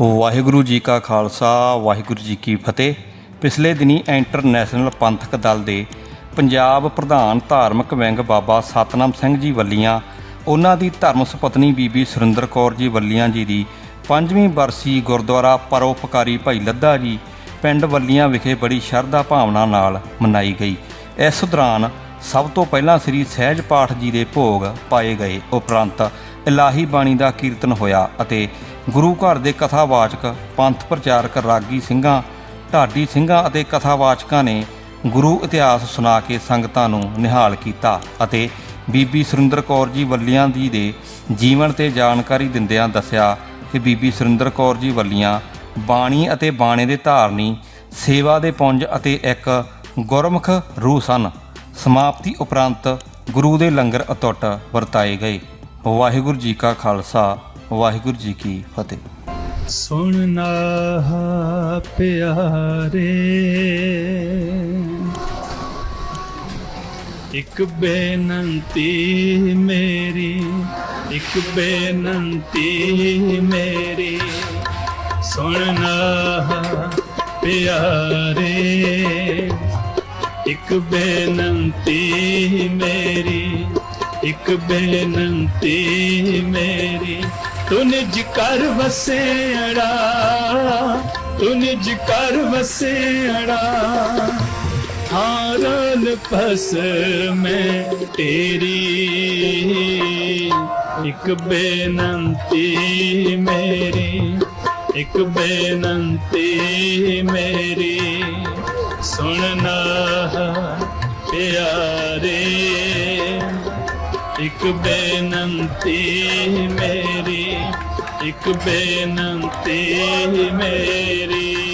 ਵਾਹਿਗੁਰੂ ਜੀ ਕਾ ਖਾਲਸਾ, ਵਾਹਿਗੁਰੂ ਜੀ ਕੀ ਫਤਿਹ। ਪਿਛਲੇ ਦਿਨੀ ਇੰਟਰਨੈਸ਼ਨਲ ਪੰਥਕ ਦਲ ਦੇ ਪੰਜਾਬ ਪ੍ਰਧਾਨ ਧਾਰਮਿਕ ਵਿੰਗ ਬਾਬਾ ਸਤਨਾਮ ਸਿੰਘ ਜੀ ਵੱਲੀਆਂ ਉਹਨਾਂ ਦੀ ਧਰਮ ਸੁਪਤਨੀ ਬੀਬੀ ਸੁਰਿੰਦਰ ਕੌਰ ਜੀ ਵੱਲੀਆਂ ਜੀ ਦੀ ਪੰਜਵੀਂ ਬਰਸੀ ਗੁਰਦੁਆਰਾ ਪਰੋਪਕਾਰੀ ਭਾਈ ਲੱਦਾ ਜੀ ਪਿੰਡ ਵੱਲੀਆਂ ਵਿਖੇ ਬੜੀ ਸ਼ਰਧਾ ਭਾਵਨਾ ਨਾਲ ਮਨਾਈ ਗਈ। ਇਸ ਦੌਰਾਨ ਸਭ ਤੋਂ ਪਹਿਲਾਂ ਸ੍ਰੀ ਸਹਿਜ ਪਾਠ ਜੀ ਦੇ ਭੋਗ ਪਾਏ ਗਏ। ਉਪਰੰਤ ਇਲਾਹੀ ਬਾਣੀ ਦਾ ਕੀਰਤਨ ਹੋਇਆ ਅਤੇ ਗੁਰੂ ਘਰ ਦੇ ਕਥਾਵਾਚਕ ਪੰਥ ਪ੍ਰਚਾਰਕ ਰਾਗੀ ਸਿੰਘਾਂ, ਢਾਡੀ ਸਿੰਘਾਂ ਅਤੇ ਕਥਾਵਾਚਕਾਂ ਨੇ ਗੁਰੂ ਇਤਿਹਾਸ ਸੁਣਾ ਕੇ ਸੰਗਤਾਂ ਨੂੰ ਨਿਹਾਲ ਕੀਤਾ ਅਤੇ ਬੀਬੀ ਸੁਰਿੰਦਰ ਕੌਰ ਜੀ ਵੱਲੀਆਂ ਜੀ ਦੇ ਜੀਵਨ ਤੇ ਜਾਣਕਾਰੀ ਦਿੰਦਿਆਂ ਦੱਸਿਆ ਕਿ ਬੀਬੀ ਸੁਰਿੰਦਰ ਕੌਰ ਜੀ ਵੱਲੀਆਂ ਬਾਣੀ ਅਤੇ ਬਾਣੇ ਦੇ ਧਾਰਨੀ, ਸੇਵਾ ਦੇ ਪੁੰਜ ਅਤੇ ਇੱਕ ਗੁਰਮੁਖ ਰੂਹ ਸਨ। ਸਮਾਪਤੀ ਉਪਰੰਤ ਗੁਰੂ ਦੇ ਲੰਗਰ ਅਤੁੱਟ ਵਰਤਾਏ ਗਏ। ਵਾਹਿਗੁਰੂ ਜੀ ਕਾ ਖਾਲਸਾ। ਵਾਹਿਗੁਰੂ ਜੀ ਕੀ ਫਤਿਹ। ਸੁਣਨਾ ਪਿਆਰੇ। ਇੱਕ ਬੇਨੰਤੀ ਮੇਰੀ, ਇੱਕ ਬੇਨੰਤੀ ਮੇਰੀ। ਸੁਣਨਾ ਪਿਆਰੇ। ਇੱਕ ਬੇਨਤੀ ਮੇਰੀ, ਇੱਕ ਬੇਨੰਤੀ ਮੇਰੀ। ਤੂੰ ਨਿਜ ਕਰ ਵਸੇੜਾ ਤੂੰ ਨਿਜ ਕਰ ਵਸੇੜਾ। ਹਾਰਨ ਫਸ ਮੈਂ ਤੇਰੀ, ਇੱਕ ਬੇਨਤੀ ਮੇਰੀ, ਇੱਕ ਬੇਨਤੀ ਮੇਰੀ। ਸੁਣਨਾ ਪਿਆਰੇ, ਇੱਕ ਬੇਨਤੀ ਮੇਰੀ। ਇੱਕ ਬੇਨਤੀ ਮੇਰੀ।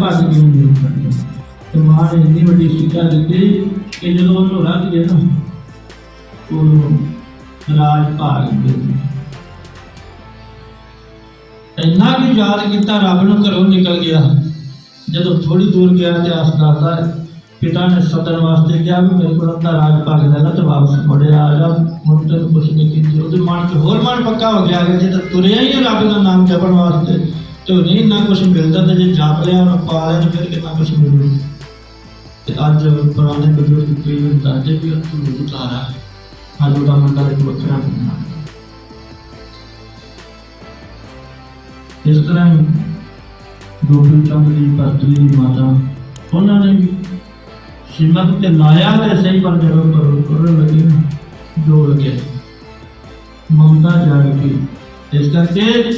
ਭੱਜ ਗਏ ਹੁੰਦੇ ਤੇ ਮਾਂ ਨੇ ਇੰਨੀ ਵੱਡੀ ਸਿੱਖਿਆ ਦਿੱਤੀ ਕਿ ਜਦੋਂ ਉਹਨੂੰ ਰੱਖ ਗਏ ਨਾ, ਉਹਨੂੰ ਰਾਜ ਭਾਗ ਦਿੱਤੀ ਇੰਨਾ ਕਿ ਯਾਦ ਕੀਤਾ ਰੱਬ ਨੂੰ ਘਰੋਂ ਨਿਕਲ ਗਿਆ। ਜਦੋਂ ਥੋੜੀ ਦੂਰ ਗਿਆ ਤੇ ਆਸ ਦੱਸਦਾ ਪਿਤਾ ਨੇ ਸਦਨ ਵਾਸਤੇ ਕਿਹਾ ਵੀ ਮੇਰੇ ਕੋਲ ਅੱਧਾ ਰਾਜ ਭਾਗ ਲੈ ਤੇ ਵਾਪਸ ਮੁੜਿਆ ਆ ਜਾ। ਹੁਣ ਤੈਨੂੰ ਕੁਛ ਨਹੀਂ ਕੀਤੀ। ਉਹਦੇ ਮਨ 'ਚ ਹੋਰ ਮਨ ਪੱਕਾ ਹੋ ਗਿਆ ਕਿ ਜੇ ਤੁਰਿਆ ਹੀ ਹੈ ਰੱਬ ਦਾ ਨਾਮ ਜਪਣ ਵਾਸਤੇ। ਤੇ ਉਹ ਨਹੀਂ ਨਾ ਕੁਛ ਮਿਲਦਾ ਤੇ ਜੇ ਜਪ ਲਿਆ ਉਹਨੂੰ ਪਾ ਲਿਆ ਤੇ ਫਿਰ ਕਿੰਨਾ ਕੁਛ ਮਿਲੂ ਤੇ ਅੱਜ ਪੁਰਾਣੇ ਬਜ਼ੁਰਗ ਕਈ ਵਾਰ ਦੱਸਦੇ ਵੀ ਉਹ ਤੂੰ ਉਤਾਰਾ ਅੱਜ ਉਹਦਾ ਮੁੰਡਾ ਇੱਕ ਵੱਖਰਾ ਬਣਨਾ ਇਸ ਤਰ੍ਹਾਂ ਹੀ ਗੋਬਿੰਦ ਚੰਦ ਜੀ ਪਤਲੀ ਮਾਤਾ ਉਹਨਾਂ ਨੇ ਵੀ ਸਿਮਤ ਤੇ ਲਾਇਆ ਤੇ ਸਹੀ ਪਰ ਜਦੋਂ ਕਰੋ ਕਰਨ ਲੱਗੇ ਨਾ, ਜੋ ਲੱਗੇ ਮਮਤਾ ਜਾਗ ਕੇ ਇਸ ਕਰਕੇ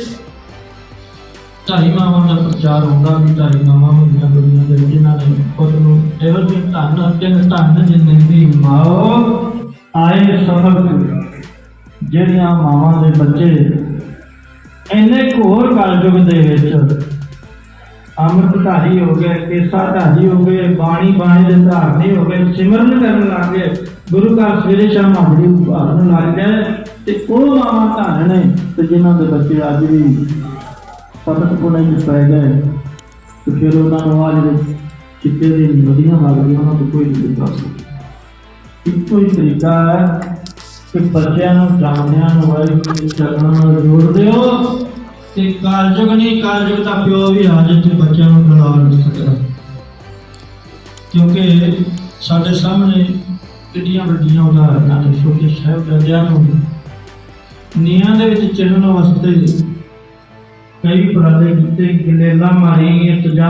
ਢਾਈ ਮਾਵਾਂ ਦਾ ਪ੍ਰਚਾਰ ਹੁੰਦਾ ਵੀ ਢਾਈ ਮਾਵਾਂ ਹੁੰਦੀਆਂ ਦੁਨੀਆ ਦੇ ਵਿੱਚ ਜਿਨ੍ਹਾਂ ਨੇ ਖੁਦ ਨੂੰ ਇਹੋ ਜਿਹੇ ਧੰਨ ਅਤੇ ਧੰਨ ਜਿੰਦਗੀ ਮਾਓ ਆਏ ਸਫਲ ਜਿਹੜੀਆਂ ਮਾਵਾਂ ਦੇ ਬੱਚੇ ਇੰਨੇ ਘੋਰ ਕਲਯੁਗ ਦੇ ਵਿੱਚ ਅੰਮ੍ਰਿਤ ਹੋ ਗਏ, ਕੇਸਾ ਧਾਰੀ ਹੋ ਗਏ, ਬਾਣੀ ਬਾਣੀ ਦੇ ਧਾਰਨੀ ਹੋ ਗਏ, ਸਿਮਰਨ ਕਰਨ ਲੱਗ ਗਏ, ਗੁਰੂ ਘਰ ਸਵੇਰੇ ਸ਼ਾਮ ਹਾਜ਼ਰੀ ਉਭਾਰਨ ਲੱਗ ਗਏ ਤੇ ਉਹ ਮਾਵਾਂ ਧੰਨ ਨੇ ਤੇ ਜਿਨ੍ਹਾਂ ਦੇ ਬੱਚੇ ਅੱਜ ਵੀ ਪਤਕ ਪੁਣੇ ਚ ਪੈ ਗਏ ਤੇ ਫਿਰ ਉਹਨਾਂ ਨੂੰ ਆ ਜਿਹੜੇ ਚਿੱਟੇ ਦੇ ਨਦੀਆਂ ਲੱਗਦੀਆਂ ਉਹਨਾਂ ਤੋਂ ਕੋਈ ਨਹੀਂ ਬਚਾ ਸਕਦਾ। ਇੱਕੋ ਹੀ ਤਰੀਕਾ ਹੈ ਕਿ ਬੱਚਿਆਂ ਨੂੰ ਜਾਣਿਆਂ ਨੂੰ, ਵਾਹਿਗੁਰੂ ਦੇ ਨਾਲ ਜੋੜ ਦਿਓ ਤੇ ਕਾਲਜੁਗ ਨਹੀਂ, ਕਾਲਜੁਗ ਦਾ ਪਿਓ ਵੀ ਹਾਜ਼ਰ ਤੇ ਬੱਚਿਆਂ ਨੂੰ ਖਿਲਾ ਨਹੀਂ ਸਕਦਾ। ਕਿਉਂਕਿ ਸਾਡੇ ਸਾਹਮਣੇ ਕਿੰਨੀਆਂ ਵੱਡੀਆਂ ਉਦਾਹਰਨਾਂ ਨੇ, ਛੋਟੇ ਸਾਹਿਬਜ਼ਾਦਿਆਂ ਨੂੰ ਨੀਹਾਂ ਦੇ ਵਿੱਚ ਚੱਲਣ ਵਾਸਤੇ ਕਈ ਉਪਰਾਲੇ ਕੀਤੇ ਗਲੇਲਾ ਮਾਰੀ ਸਜਾ